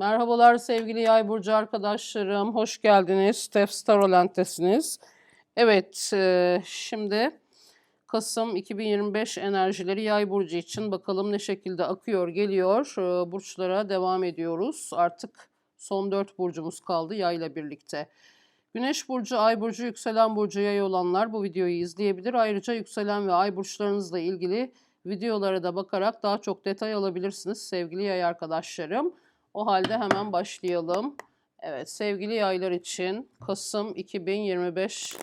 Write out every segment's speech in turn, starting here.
Merhabalar sevgili Yay burcu arkadaşlarım. Hoş geldiniz. Steph Starolent'tesiniz. Evet, e, şimdi Kasım 2025 enerjileri Yay burcu için bakalım ne şekilde akıyor, geliyor. E, burçlara devam ediyoruz. Artık son 4 burcumuz kaldı Yay ile birlikte. Güneş burcu, Ay burcu, yükselen burcu Yay olanlar bu videoyu izleyebilir. Ayrıca yükselen ve Ay burçlarınızla ilgili videolara da bakarak daha çok detay alabilirsiniz sevgili Yay arkadaşlarım. O halde hemen başlayalım. Evet sevgili yaylar için Kasım 2025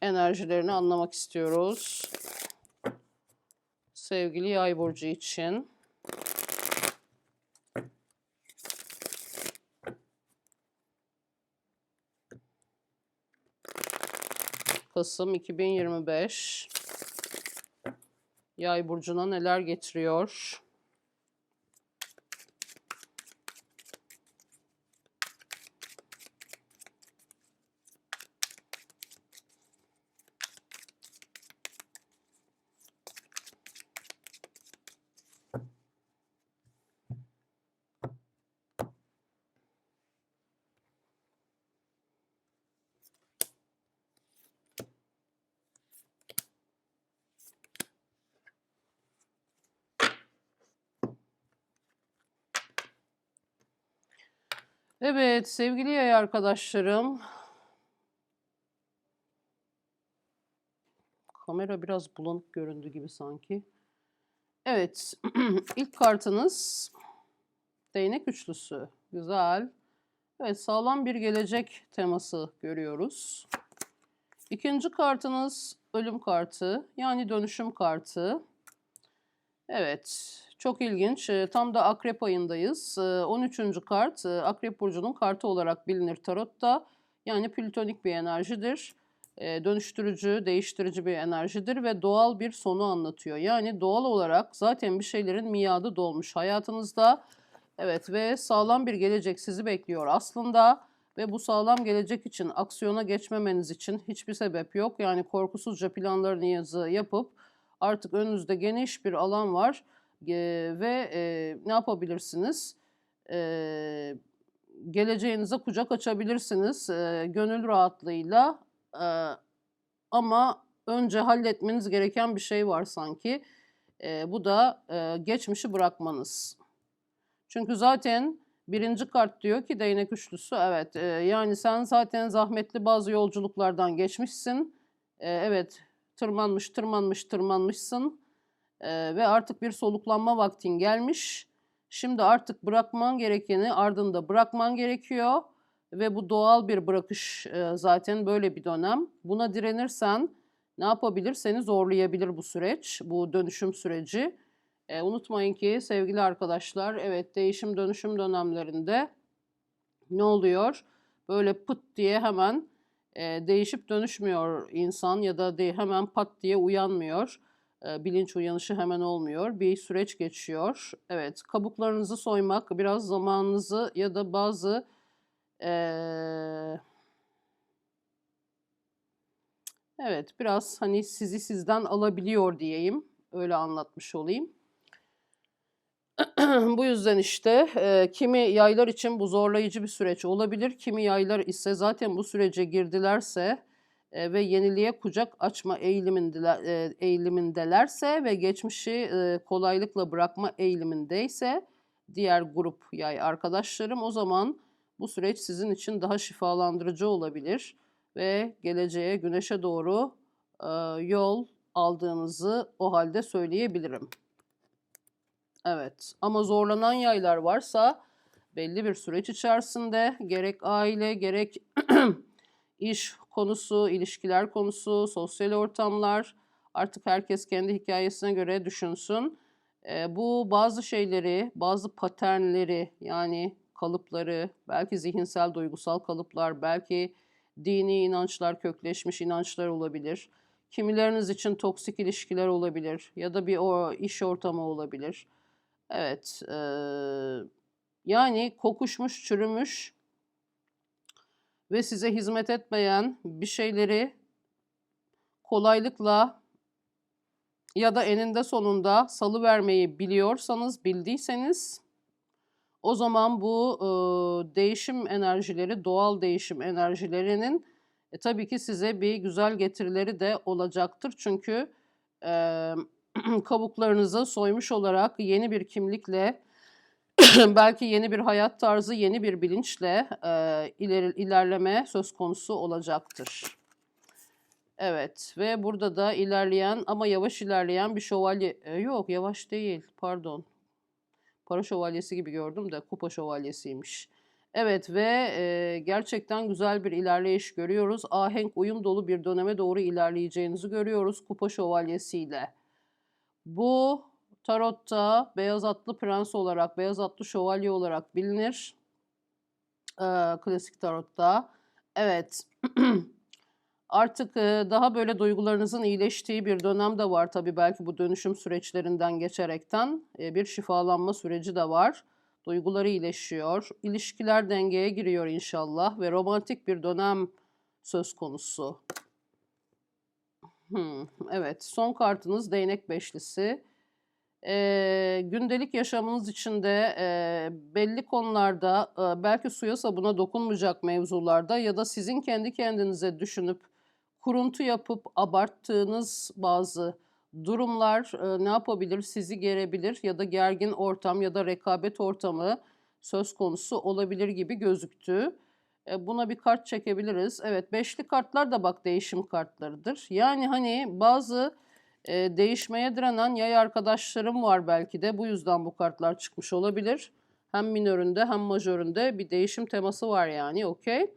enerjilerini anlamak istiyoruz. Sevgili yay burcu için. Kasım 2025 Yay burcuna neler getiriyor? Evet sevgili yay arkadaşlarım. Kamera biraz bulanık göründü gibi sanki. Evet ilk kartınız değnek üçlüsü. Güzel. Evet sağlam bir gelecek teması görüyoruz. İkinci kartınız ölüm kartı yani dönüşüm kartı. Evet çok ilginç. Ee, Tam da Akrep ayındayız. Ee, 13. kart e, Akrep Burcu'nun kartı olarak bilinir tarotta. Yani plütonik bir enerjidir. Ee, Dönüştürücü, değiştirici bir enerjidir ve doğal bir sonu anlatıyor. Yani doğal olarak zaten bir şeylerin miadı dolmuş hayatınızda. Evet ve sağlam bir gelecek sizi bekliyor aslında. Ve bu sağlam gelecek için aksiyona geçmemeniz için hiçbir sebep yok. Yani korkusuzca planlarınızı yapıp artık önünüzde geniş bir alan var Eee, ve eee, ne yapabilirsiniz? Eee, geleceğinize kucak açabilirsiniz eee, gönül rahatlığıyla. Eee, ama önce halletmeniz gereken bir şey var sanki. Eee, bu da eee, geçmişi bırakmanız. Çünkü zaten birinci kart diyor ki değnek üçlüsü evet eee, yani sen zaten zahmetli bazı yolculuklardan geçmişsin. Eee, evet tırmanmış tırmanmış tırmanmışsın. Eee, ve artık bir soluklanma vaktin gelmiş. Şimdi artık bırakman gerekeni ardında bırakman gerekiyor ve bu doğal bir bırakış eee, zaten böyle bir dönem. Buna direnirsen ne yapabilir? Seni zorlayabilir bu süreç, bu dönüşüm süreci. Eee, unutmayın ki sevgili arkadaşlar, evet değişim dönüşüm dönemlerinde ne oluyor? Böyle pıt diye hemen eee, değişip dönüşmüyor insan ya da de, hemen pat diye uyanmıyor. Bilinç uyanışı hemen olmuyor. Bir süreç geçiyor. Evet, kabuklarınızı soymak biraz zamanınızı ya da bazı eee, evet biraz hani sizi sizden alabiliyor diyeyim. Öyle anlatmış olayım. Bu yüzden işte eee, kimi yaylar için bu zorlayıcı bir süreç olabilir. Kimi yaylar ise zaten bu sürece girdilerse ve yeniliğe kucak açma eğilimindeler, eğilimindelerse ve geçmişi kolaylıkla bırakma eğilimindeyse diğer grup yay arkadaşlarım o zaman bu süreç sizin için daha şifalandırıcı olabilir ve geleceğe güneşe doğru yol aldığınızı o halde söyleyebilirim. Evet ama zorlanan yaylar varsa belli bir süreç içerisinde gerek aile gerek iş konusu, ilişkiler konusu, sosyal ortamlar artık herkes kendi hikayesine göre düşünsün. Eee, bu bazı şeyleri, bazı paternleri yani kalıpları, belki zihinsel duygusal kalıplar, belki dini inançlar, kökleşmiş inançlar olabilir. Kimileriniz için toksik ilişkiler olabilir ya da bir o iş ortamı olabilir. Evet, eee, yani kokuşmuş, çürümüş ve size hizmet etmeyen bir şeyleri kolaylıkla ya da eninde sonunda salıvermeyi biliyorsanız, bildiyseniz O zaman bu e, değişim enerjileri, doğal değişim enerjilerinin e, tabii ki size bir güzel getirileri de olacaktır. Çünkü e, kabuklarınızı soymuş olarak yeni bir kimlikle, belki yeni bir hayat tarzı, yeni bir bilinçle e, ileri, ilerleme söz konusu olacaktır. Evet ve burada da ilerleyen ama yavaş ilerleyen bir şövalye, e, yok yavaş değil pardon. Para şövalyesi gibi gördüm de kupa şövalyesiymiş. Evet ve e, gerçekten güzel bir ilerleyiş görüyoruz. Ahenk uyum dolu bir döneme doğru ilerleyeceğinizi görüyoruz kupa şövalyesiyle. Bu tarotta beyaz atlı prens olarak, beyaz atlı şövalye olarak bilinir. Ee, klasik tarotta. Evet. Artık e, daha böyle duygularınızın iyileştiği bir dönem de var tabii belki bu dönüşüm süreçlerinden geçerekten e, bir şifalanma süreci de var. Duyguları iyileşiyor, ilişkiler dengeye giriyor inşallah ve romantik bir dönem söz konusu. Hmm, evet, son kartınız değnek beşlisi. Ee, gündelik yaşamınız içinde e, belli konularda e, belki suya sabuna dokunmayacak mevzularda ya da sizin kendi kendinize düşünüp kuruntu yapıp abarttığınız bazı durumlar e, ne yapabilir? Sizi gerebilir ya da gergin ortam ya da rekabet ortamı söz konusu olabilir gibi gözüktü. E, buna bir kart çekebiliriz. Evet beşli kartlar da bak değişim kartlarıdır. Yani hani bazı e, değişmeye direnen yay arkadaşlarım var belki de. Bu yüzden bu kartlar çıkmış olabilir. Hem minöründe hem majöründe bir değişim teması var yani okey.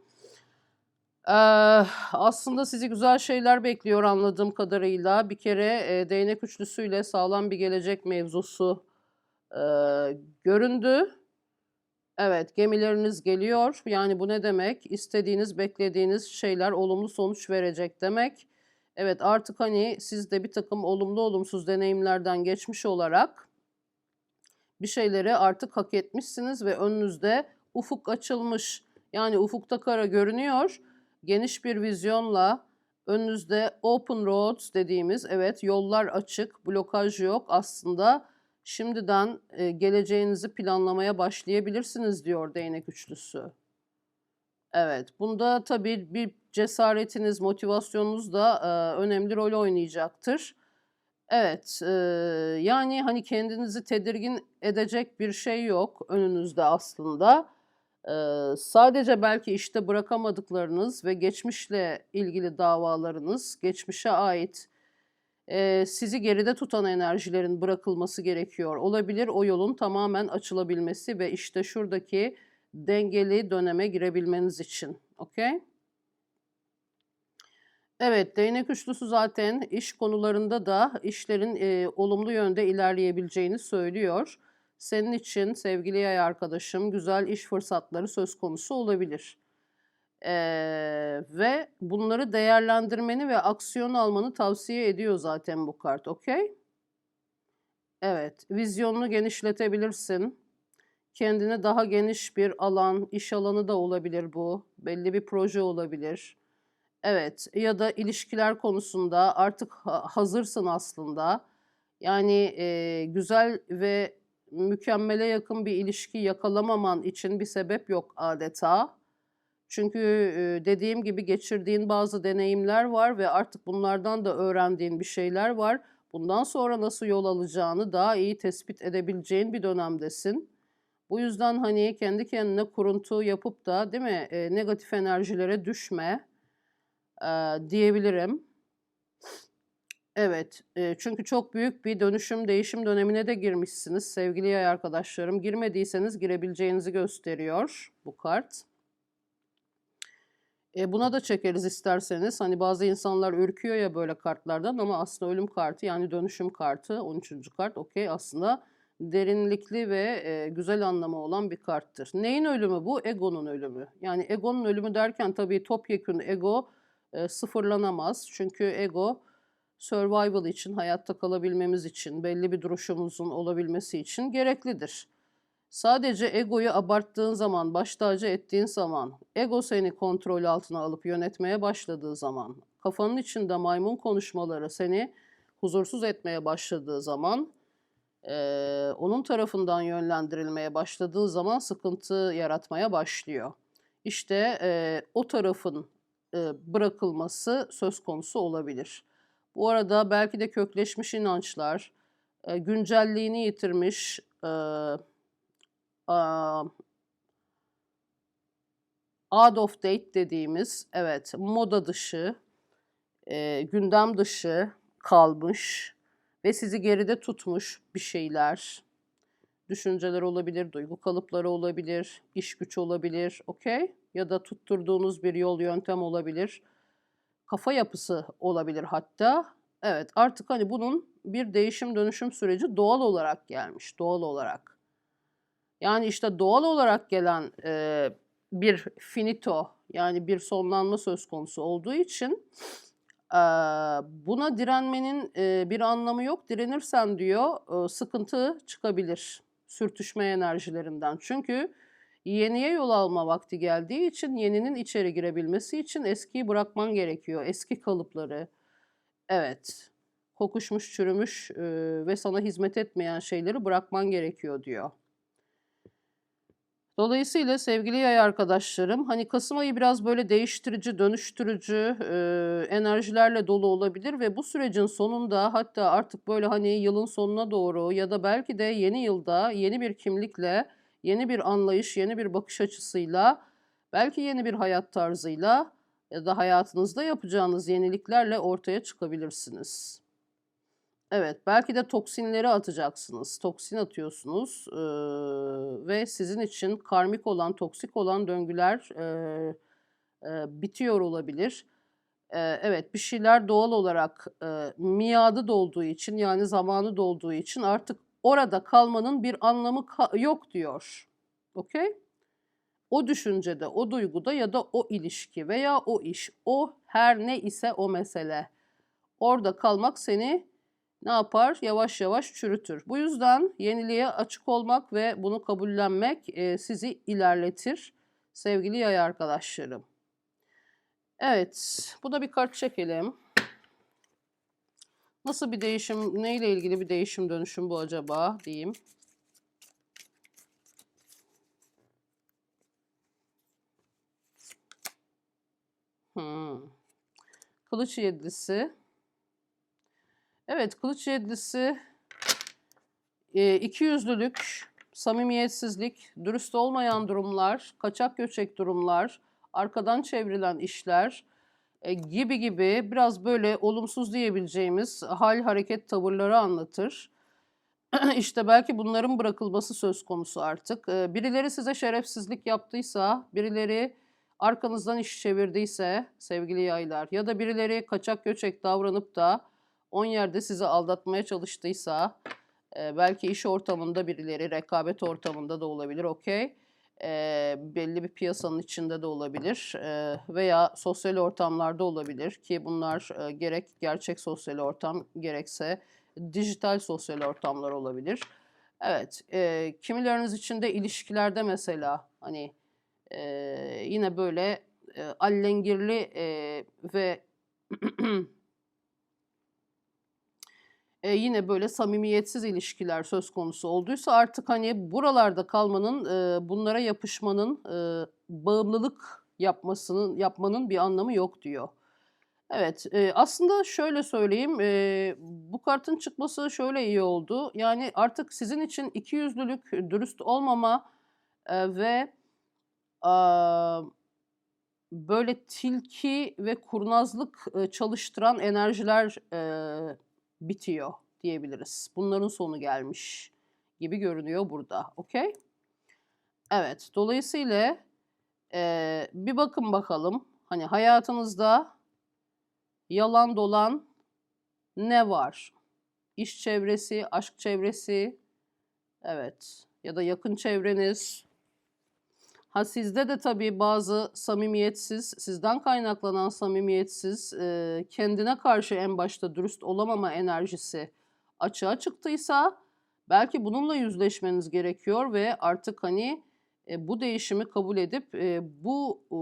Ee, aslında sizi güzel şeyler bekliyor anladığım kadarıyla. Bir kere e, değnek üçlüsüyle sağlam bir gelecek mevzusu e, göründü. Evet, gemileriniz geliyor. Yani bu ne demek? İstediğiniz, beklediğiniz şeyler olumlu sonuç verecek demek. Evet, artık hani siz de bir takım olumlu olumsuz deneyimlerden geçmiş olarak bir şeyleri artık hak etmişsiniz ve önünüzde ufuk açılmış. Yani ufukta kara görünüyor. Geniş bir vizyonla önünüzde open roads dediğimiz evet yollar açık, blokaj yok aslında şimdiden e, geleceğinizi planlamaya başlayabilirsiniz diyor değnek üçlüsü. Evet, bunda tabii bir cesaretiniz, motivasyonunuz da e, önemli rol oynayacaktır. Evet, e, yani hani kendinizi tedirgin edecek bir şey yok önünüzde aslında. E, sadece belki işte bırakamadıklarınız ve geçmişle ilgili davalarınız, geçmişe ait e, sizi geride tutan enerjilerin bırakılması gerekiyor. Olabilir o yolun tamamen açılabilmesi ve işte şuradaki dengeli döneme girebilmeniz için. Okey? Evet, değnek üçlüsü zaten iş konularında da işlerin e, olumlu yönde ilerleyebileceğini söylüyor. Senin için sevgili yay arkadaşım güzel iş fırsatları söz konusu olabilir. Ee, ve bunları değerlendirmeni ve aksiyon almanı tavsiye ediyor zaten bu kart, okey? Evet, vizyonunu genişletebilirsin. Kendine daha geniş bir alan, iş alanı da olabilir bu. Belli bir proje olabilir. Evet ya da ilişkiler konusunda artık hazırsın aslında. Yani e, güzel ve mükemmele yakın bir ilişki yakalamaman için bir sebep yok adeta. Çünkü e, dediğim gibi geçirdiğin bazı deneyimler var ve artık bunlardan da öğrendiğin bir şeyler var. Bundan sonra nasıl yol alacağını daha iyi tespit edebileceğin bir dönemdesin. Bu yüzden hani kendi kendine kuruntu yapıp da değil mi e, negatif enerjilere düşme e, diyebilirim. Evet, e, çünkü çok büyük bir dönüşüm, değişim dönemine de girmişsiniz sevgili yay arkadaşlarım. Girmediyseniz girebileceğinizi gösteriyor bu kart. E, buna da çekeriz isterseniz. Hani bazı insanlar ürküyor ya böyle kartlardan ama aslında ölüm kartı yani dönüşüm kartı 13. kart okey aslında derinlikli ve e, güzel anlamı olan bir karttır. Neyin ölümü bu? Egonun ölümü. Yani egonun ölümü derken tabii topyekun ego e, sıfırlanamaz. Çünkü ego survival için, hayatta kalabilmemiz için, belli bir duruşumuzun olabilmesi için gereklidir. Sadece egoyu abarttığın zaman, baş tacı ettiğin zaman, ego seni kontrol altına alıp yönetmeye başladığı zaman, kafanın içinde maymun konuşmaları seni huzursuz etmeye başladığı zaman eee, onun tarafından yönlendirilmeye başladığı zaman sıkıntı yaratmaya başlıyor. İşte eee, o tarafın bırakılması söz konusu olabilir. Bu arada belki de kökleşmiş inançlar, güncelliğini yitirmiş, out of date dediğimiz, evet, moda dışı, gündem dışı kalmış ve sizi geride tutmuş bir şeyler, düşünceler olabilir, duygu kalıpları olabilir, iş güç olabilir, okey? Ya da tutturduğunuz bir yol yöntem olabilir, kafa yapısı olabilir hatta. Evet, artık hani bunun bir değişim dönüşüm süreci doğal olarak gelmiş, doğal olarak. Yani işte doğal olarak gelen eee, bir finito yani bir sonlanma söz konusu olduğu için eee, buna direnmenin eee, bir anlamı yok. Direnirsen diyor eee, sıkıntı çıkabilir sürtüşme enerjilerinden. Çünkü yeniye yol alma vakti geldiği için yeninin içeri girebilmesi için eskiyi bırakman gerekiyor. Eski kalıpları. Evet. Kokuşmuş, çürümüş eee, ve sana hizmet etmeyen şeyleri bırakman gerekiyor diyor. Dolayısıyla sevgili yay arkadaşlarım, hani Kasım ayı biraz böyle değiştirici, dönüştürücü eee, enerjilerle dolu olabilir ve bu sürecin sonunda hatta artık böyle hani yılın sonuna doğru ya da belki de yeni yılda yeni bir kimlikle, yeni bir anlayış, yeni bir bakış açısıyla, belki yeni bir hayat tarzıyla ya da hayatınızda yapacağınız yeniliklerle ortaya çıkabilirsiniz. Evet, belki de toksinleri atacaksınız. Toksin atıyorsunuz eee, ve sizin için karmik olan, toksik olan döngüler eee, eee, bitiyor olabilir. Eee, evet, bir şeyler doğal olarak eee, miadı dolduğu için yani zamanı dolduğu için artık orada kalmanın bir anlamı ka- yok diyor. Okey? O düşüncede, o duyguda ya da o ilişki veya o iş, o her ne ise o mesele. Orada kalmak seni ne yapar? Yavaş yavaş çürütür. Bu yüzden yeniliğe açık olmak ve bunu kabullenmek e, sizi ilerletir sevgili yay arkadaşlarım. Evet, bu da bir kart çekelim. Nasıl bir değişim, neyle ilgili bir değişim dönüşüm bu acaba diyeyim. Hmm. Kılıç yedlisi. Evet, kılıç yedlisi e, ikiyüzlülük, samimiyetsizlik, dürüst olmayan durumlar, kaçak göçek durumlar, arkadan çevrilen işler gibi gibi biraz böyle olumsuz diyebileceğimiz hal, hareket, tavırları anlatır. İşte belki bunların bırakılması söz konusu artık. E, Birileri size şerefsizlik yaptıysa, birileri arkanızdan iş çevirdiyse sevgili yaylar ya da birileri kaçak göçek davranıp da on yerde sizi aldatmaya çalıştıysa e, belki iş ortamında birileri rekabet ortamında da olabilir okey. E, belli bir piyasanın içinde de olabilir e, veya sosyal ortamlarda olabilir ki bunlar e, gerek gerçek sosyal ortam gerekse dijital sosyal ortamlar olabilir. Evet, e, kimileriniz için de ilişkilerde mesela hani e, yine böyle e, allengirli e, ve e, yine böyle samimiyetsiz ilişkiler söz konusu olduysa artık hani buralarda kalmanın, e, bunlara yapışmanın, e, bağımlılık yapmasının yapmanın bir anlamı yok diyor. Evet, e, aslında şöyle söyleyeyim, e, bu kartın çıkması şöyle iyi oldu. Yani artık sizin için ikiyüzlülük, dürüst olmama e, ve a, böyle tilki ve kurnazlık e, çalıştıran enerjiler e, bitiyor diyebiliriz. Bunların sonu gelmiş gibi görünüyor burada. Okey? Evet. Dolayısıyla e, bir bakın bakalım. Hani hayatınızda yalan dolan ne var? İş çevresi, aşk çevresi, evet ya da yakın çevreniz. Ha sizde de tabii bazı samimiyetsiz, sizden kaynaklanan samimiyetsiz, e, kendine karşı en başta dürüst olamama enerjisi açığa çıktıysa belki bununla yüzleşmeniz gerekiyor ve artık hani e, bu değişimi kabul edip e, bu e,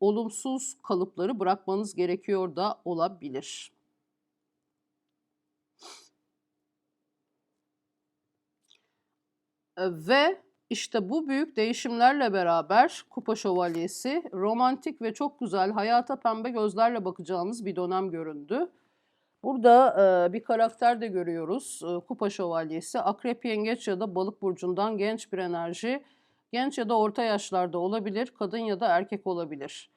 olumsuz kalıpları bırakmanız gerekiyor da olabilir. Ve işte bu büyük değişimlerle beraber Kupa Şövalyesi romantik ve çok güzel hayata pembe gözlerle bakacağınız bir dönem göründü. Burada e, bir karakter de görüyoruz. E, Kupa Şövalyesi Akrep Yengeç ya da Balık burcundan genç bir enerji. Genç ya da orta yaşlarda olabilir, kadın ya da erkek olabilir.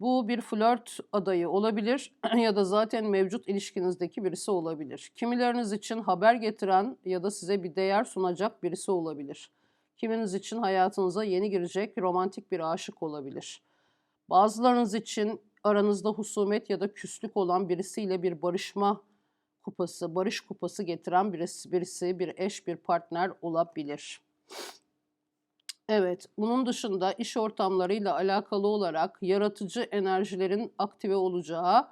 Bu bir flört adayı olabilir ya da zaten mevcut ilişkinizdeki birisi olabilir. Kimileriniz için haber getiren ya da size bir değer sunacak birisi olabilir. Kiminiz için hayatınıza yeni girecek romantik bir aşık olabilir. Bazılarınız için aranızda husumet ya da küslük olan birisiyle bir barışma kupası, barış kupası getiren birisi, birisi bir eş, bir partner olabilir. Evet, bunun dışında iş ortamlarıyla alakalı olarak yaratıcı enerjilerin aktive olacağı,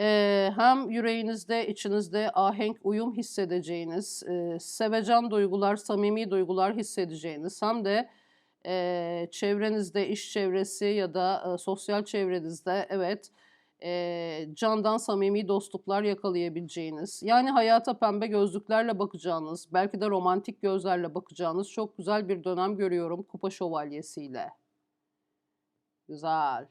eee, hem yüreğinizde, içinizde ahenk, uyum hissedeceğiniz, eee, sevecen duygular, samimi duygular hissedeceğiniz, hem de eee, çevrenizde, iş çevresi ya da e, sosyal çevrenizde evet eee, candan samimi dostluklar yakalayabileceğiniz, yani hayata pembe gözlüklerle bakacağınız, belki de romantik gözlerle bakacağınız çok güzel bir dönem görüyorum Kupa Şövalyesi'yle. Güzel.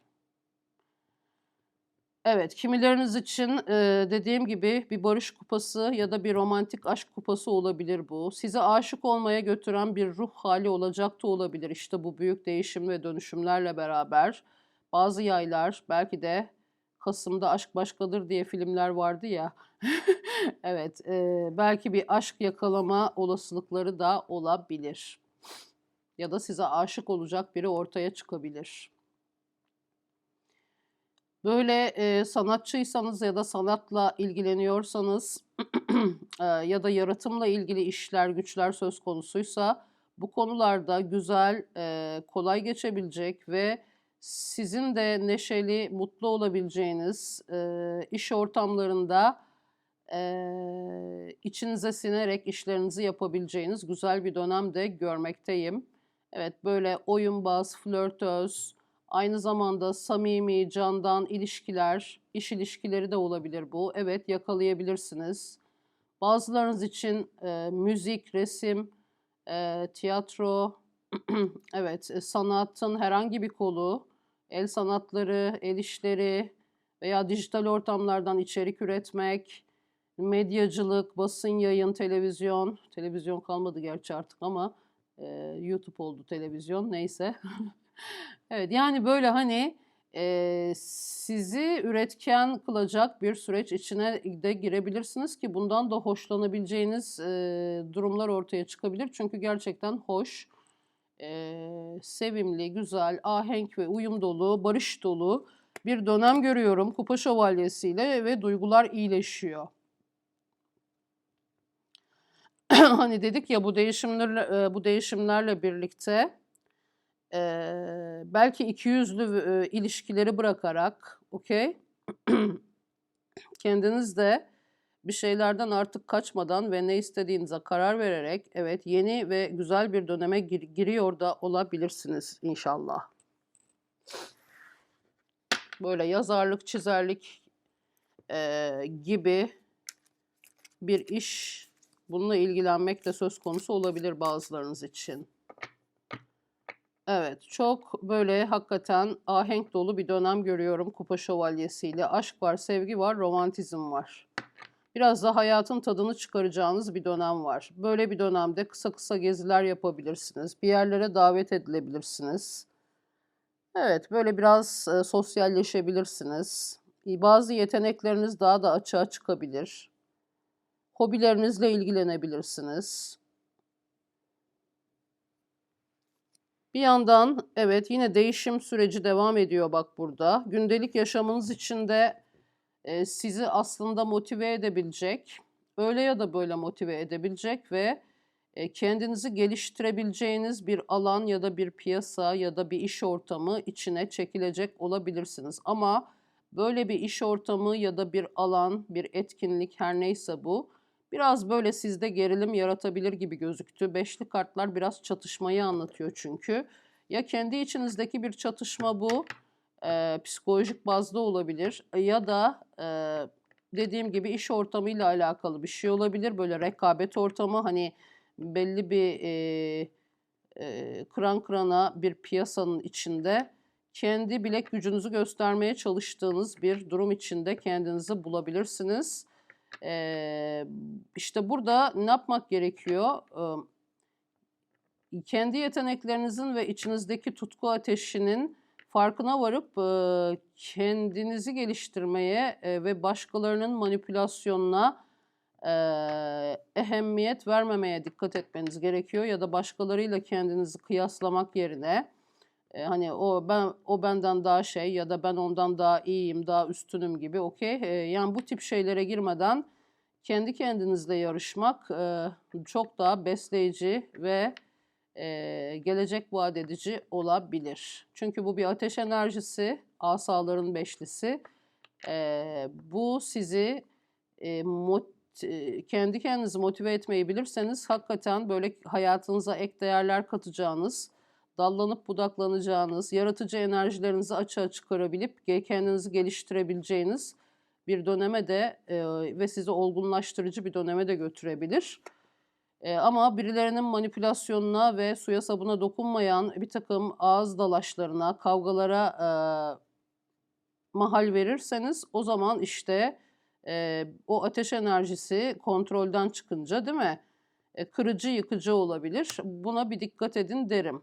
Evet, kimileriniz için e, dediğim gibi bir barış kupası ya da bir romantik aşk kupası olabilir bu. Sizi aşık olmaya götüren bir ruh hali olacak da olabilir işte bu büyük değişim ve dönüşümlerle beraber. Bazı yaylar belki de Kasım'da Aşk Başkadır diye filmler vardı ya. Evet, e, belki bir aşk yakalama olasılıkları da olabilir. Ya da size aşık olacak biri ortaya çıkabilir. Böyle e, sanatçıysanız ya da sanatla ilgileniyorsanız e, ya da yaratımla ilgili işler, güçler söz konusuysa bu konularda güzel, e, kolay geçebilecek ve sizin de neşeli, mutlu olabileceğiniz e, iş ortamlarında e, içinize sinerek işlerinizi yapabileceğiniz güzel bir dönem de görmekteyim. Evet böyle oyunbaz, flörtöz, Aynı zamanda samimi, candan ilişkiler, iş ilişkileri de olabilir bu. Evet yakalayabilirsiniz. Bazılarınız için e, müzik, resim, e, tiyatro, evet e, sanatın herhangi bir kolu, el sanatları, el işleri veya dijital ortamlardan içerik üretmek, medyacılık, basın yayın, televizyon, televizyon kalmadı gerçi artık ama e, YouTube oldu televizyon neyse. Evet, yani böyle hani eee, sizi üretken kılacak bir süreç içine de girebilirsiniz ki bundan da hoşlanabileceğiniz eee, durumlar ortaya çıkabilir. Çünkü gerçekten hoş, eee, sevimli, güzel, ahenk ve uyum dolu, barış dolu bir dönem görüyorum Kupa Şövalyesi'yle ve duygular iyileşiyor. Hani dedik ya bu değişimlerle bu değişimlerle birlikte Eee, belki ikiyüzlü eee, ilişkileri bırakarak, okey, kendiniz de bir şeylerden artık kaçmadan ve ne istediğinize karar vererek, evet yeni ve güzel bir döneme gir- giriyor da olabilirsiniz inşallah. Böyle yazarlık, çizerlik eee, gibi bir iş, bununla ilgilenmek de söz konusu olabilir bazılarınız için. Evet, çok böyle hakikaten ahenk dolu bir dönem görüyorum Kupa Şövalyesi'yle. Aşk var, sevgi var, romantizm var. Biraz da hayatın tadını çıkaracağınız bir dönem var. Böyle bir dönemde kısa kısa geziler yapabilirsiniz. Bir yerlere davet edilebilirsiniz. Evet, böyle biraz e, sosyalleşebilirsiniz. E, Bazı yetenekleriniz daha da açığa çıkabilir. Hobilerinizle ilgilenebilirsiniz. Bir yandan evet yine değişim süreci devam ediyor bak burada. Gündelik yaşamınız içinde e, sizi aslında motive edebilecek, öyle ya da böyle motive edebilecek ve e, kendinizi geliştirebileceğiniz bir alan ya da bir piyasa ya da bir iş ortamı içine çekilecek olabilirsiniz. Ama böyle bir iş ortamı ya da bir alan, bir etkinlik her neyse bu biraz böyle sizde gerilim yaratabilir gibi gözüktü. Beşli kartlar biraz çatışmayı anlatıyor çünkü. Ya kendi içinizdeki bir çatışma bu, e, psikolojik bazda olabilir ya da e, dediğim gibi iş ortamıyla alakalı bir şey olabilir. Böyle rekabet ortamı hani belli bir e, e, kıran kırana bir piyasanın içinde kendi bilek gücünüzü göstermeye çalıştığınız bir durum içinde kendinizi bulabilirsiniz. E, işte burada ne yapmak gerekiyor? E, kendi yeteneklerinizin ve içinizdeki tutku ateşinin farkına varıp e, kendinizi geliştirmeye e, ve başkalarının manipülasyonuna e, ehemmiyet vermemeye dikkat etmeniz gerekiyor ya da başkalarıyla kendinizi kıyaslamak yerine hani o ben o benden daha şey ya da ben ondan daha iyiyim, daha üstünüm gibi okey. E, yani bu tip şeylere girmeden kendi kendinizle yarışmak e, çok daha besleyici ve e, gelecek vaat edici olabilir. Çünkü bu bir ateş enerjisi, asaların beşlisi. E, bu sizi e, mot, kendi kendinizi motive etmeyi bilirseniz hakikaten böyle hayatınıza ek değerler katacağınız, dallanıp budaklanacağınız, yaratıcı enerjilerinizi açığa çıkarabilip kendinizi geliştirebileceğiniz bir döneme de e, ve sizi olgunlaştırıcı bir döneme de götürebilir. E, ama birilerinin manipülasyonuna ve suya sabuna dokunmayan bir takım ağız dalaşlarına, kavgalara e, mahal verirseniz o zaman işte e, o ateş enerjisi kontrolden çıkınca değil mi? E, kırıcı, yıkıcı olabilir. Buna bir dikkat edin derim.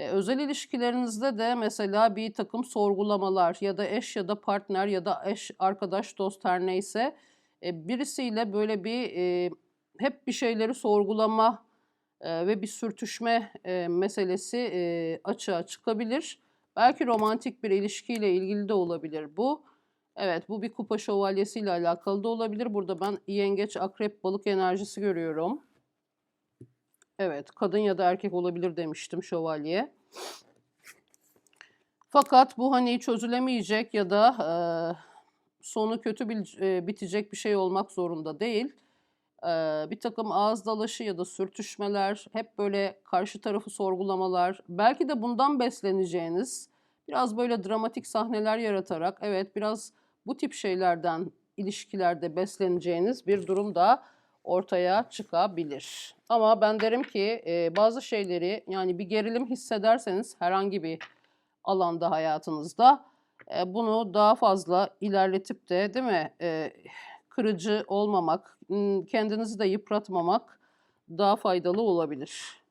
E, özel ilişkilerinizde de mesela bir takım sorgulamalar ya da eş ya da partner ya da eş, arkadaş, dost her neyse e, birisiyle böyle bir e, hep bir şeyleri sorgulama ve bir sürtüşme meselesi açığa çıkabilir. Belki romantik bir ilişkiyle ilgili de olabilir bu. Evet bu bir kupa şövalyesiyle alakalı da olabilir. Burada ben yengeç, akrep, balık enerjisi görüyorum. Evet kadın ya da erkek olabilir demiştim şövalye. Fakat bu hani çözülemeyecek ya da e, sonu kötü bir, e, bitecek bir şey olmak zorunda değil bir takım ağız dalaşı ya da sürtüşmeler, hep böyle karşı tarafı sorgulamalar, belki de bundan besleneceğiniz, biraz böyle dramatik sahneler yaratarak, evet biraz bu tip şeylerden ilişkilerde besleneceğiniz bir durum da ortaya çıkabilir. Ama ben derim ki bazı şeyleri yani bir gerilim hissederseniz herhangi bir alanda hayatınızda bunu daha fazla ilerletip de değil mi kırıcı olmamak, kendinizi de yıpratmamak daha faydalı olabilir.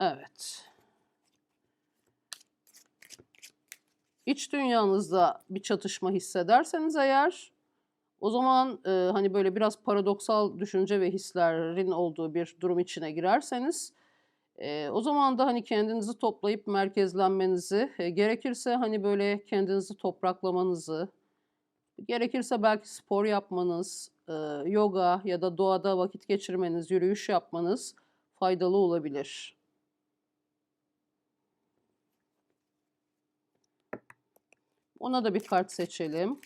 Evet. İç dünyanızda bir çatışma hissederseniz eğer o zaman e, hani böyle biraz paradoksal düşünce ve hislerin olduğu bir durum içine girerseniz e, o zaman da hani kendinizi toplayıp merkezlenmenizi e, gerekirse hani böyle kendinizi topraklamanızı Gerekirse belki spor yapmanız, yoga ya da doğada vakit geçirmeniz, yürüyüş yapmanız faydalı olabilir. Ona da bir kart seçelim.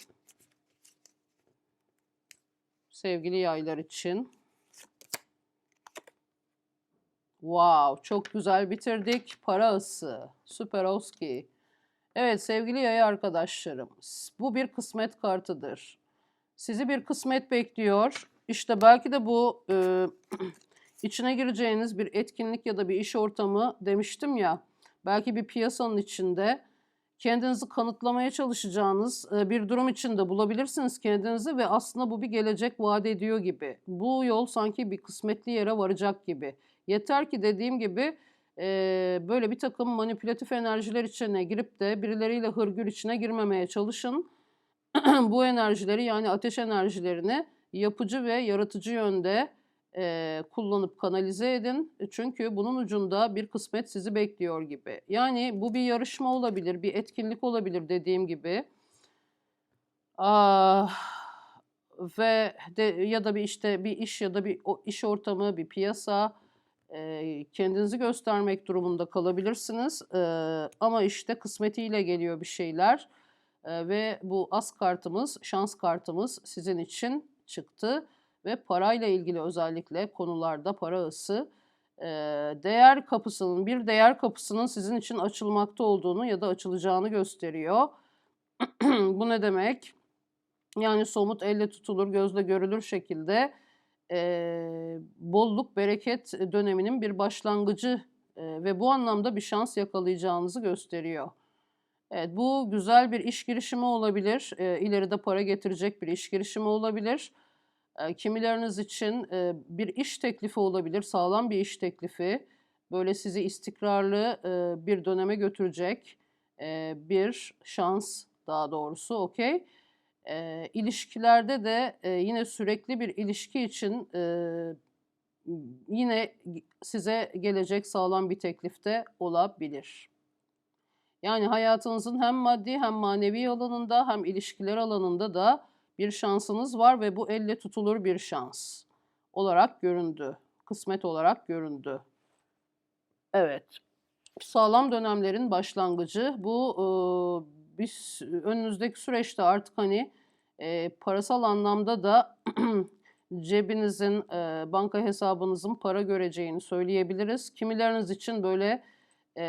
Sevgili yaylar için. Wow, çok güzel bitirdik. Para ısı. Süper Oski. Evet sevgili yaya arkadaşlarım, bu bir kısmet kartıdır. Sizi bir kısmet bekliyor. İşte belki de bu e, içine gireceğiniz bir etkinlik ya da bir iş ortamı demiştim ya. Belki bir piyasanın içinde kendinizi kanıtlamaya çalışacağınız e, bir durum içinde bulabilirsiniz kendinizi ve aslında bu bir gelecek vaat ediyor gibi. Bu yol sanki bir kısmetli yere varacak gibi. Yeter ki dediğim gibi e, böyle bir takım manipülatif enerjiler içine girip de birileriyle hırgür içine girmemeye çalışın. Bu enerjileri yani ateş enerjilerini yapıcı ve yaratıcı yönde e, kullanıp kanalize edin. Çünkü bunun ucunda bir kısmet sizi bekliyor gibi. Yani bu bir yarışma olabilir, bir etkinlik olabilir dediğim gibi. Ah, ve de, ya da bir işte bir iş ya da bir o, iş ortamı, bir piyasa, kendinizi göstermek durumunda kalabilirsiniz. ama işte kısmetiyle geliyor bir şeyler. ve bu as kartımız, şans kartımız sizin için çıktı. Ve parayla ilgili özellikle konularda para ısı değer kapısının, bir değer kapısının sizin için açılmakta olduğunu ya da açılacağını gösteriyor. bu ne demek? Yani somut elle tutulur, gözle görülür şekilde eee, bolluk, bereket döneminin bir başlangıcı eee, ve bu anlamda bir şans yakalayacağınızı gösteriyor. Evet, bu güzel bir iş girişimi olabilir. Eee, ileride para getirecek bir iş girişimi olabilir. Kimileriniz için bir iş teklifi olabilir, sağlam bir iş teklifi. Böyle sizi istikrarlı bir döneme götürecek bir şans daha doğrusu, okey. İlişkilerde de yine sürekli bir ilişki için yine size gelecek sağlam bir teklif de olabilir. Yani hayatınızın hem maddi hem manevi alanında hem ilişkiler alanında da bir şansınız var ve bu elle tutulur bir şans olarak göründü. Kısmet olarak göründü. Evet. Sağlam dönemlerin başlangıcı. Bu e, biz önünüzdeki süreçte artık hani e, parasal anlamda da cebinizin, e, banka hesabınızın para göreceğini söyleyebiliriz. Kimileriniz için böyle e,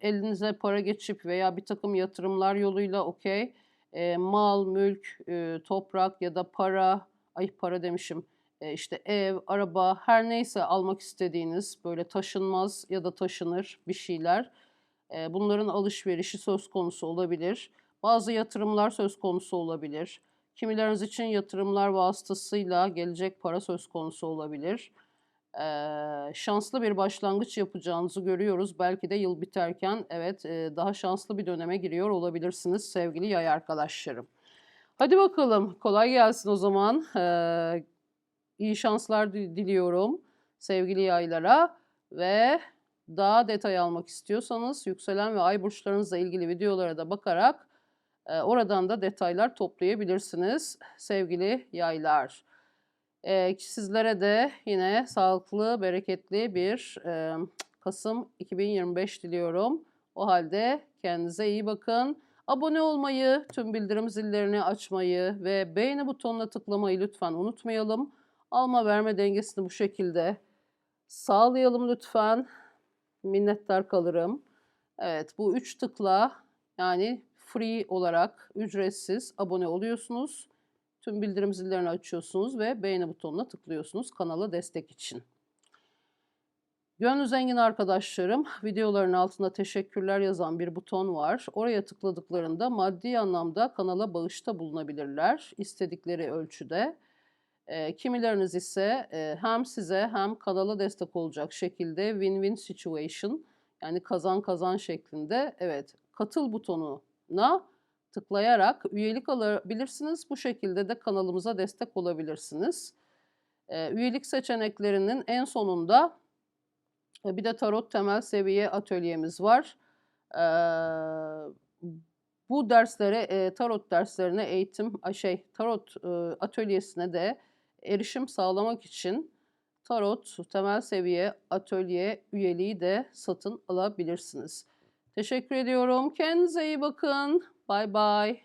elinize para geçip veya bir takım yatırımlar yoluyla okey e, mal, mülk, e, toprak ya da para, ay para demişim, e, işte ev, araba her neyse almak istediğiniz böyle taşınmaz ya da taşınır bir şeyler. E, bunların alışverişi söz konusu olabilir. Bazı yatırımlar söz konusu olabilir. Kimileriniz için yatırımlar vasıtasıyla gelecek para söz konusu olabilir. Eee, şanslı bir başlangıç yapacağınızı görüyoruz. Belki de yıl biterken evet eee, daha şanslı bir döneme giriyor olabilirsiniz sevgili yay arkadaşlarım. Hadi bakalım kolay gelsin o zaman. Eee iyi şanslar di- diliyorum sevgili yaylara ve daha detay almak istiyorsanız yükselen ve ay burçlarınızla ilgili videolara da bakarak e, oradan da detaylar toplayabilirsiniz sevgili yaylar. E, sizlere de yine sağlıklı, bereketli bir e, Kasım 2025 diliyorum. O halde kendinize iyi bakın. Abone olmayı, tüm bildirim zillerini açmayı ve beğeni butonuna tıklamayı lütfen unutmayalım. Alma verme dengesini bu şekilde sağlayalım lütfen. Minnettar kalırım. Evet bu üç tıkla yani free olarak ücretsiz abone oluyorsunuz. Tüm bildirim zillerini açıyorsunuz ve beğeni butonuna tıklıyorsunuz kanala destek için. Gönlü zengin arkadaşlarım, videoların altında teşekkürler yazan bir buton var. Oraya tıkladıklarında maddi anlamda kanala bağışta bulunabilirler istedikleri ölçüde. E, kimileriniz ise e, hem size hem kanala destek olacak şekilde win-win situation yani kazan kazan şeklinde evet katıl butonuna tıklayarak üyelik alabilirsiniz. Bu şekilde de kanalımıza destek olabilirsiniz. E, üyelik seçeneklerinin en sonunda e, bir de tarot temel seviye atölyemiz var. E, bu derslere, e, tarot derslerine eğitim, şey tarot e, atölyesine de erişim sağlamak için tarot temel seviye atölye üyeliği de satın alabilirsiniz. Teşekkür ediyorum. Kendinize iyi bakın. Bye bye.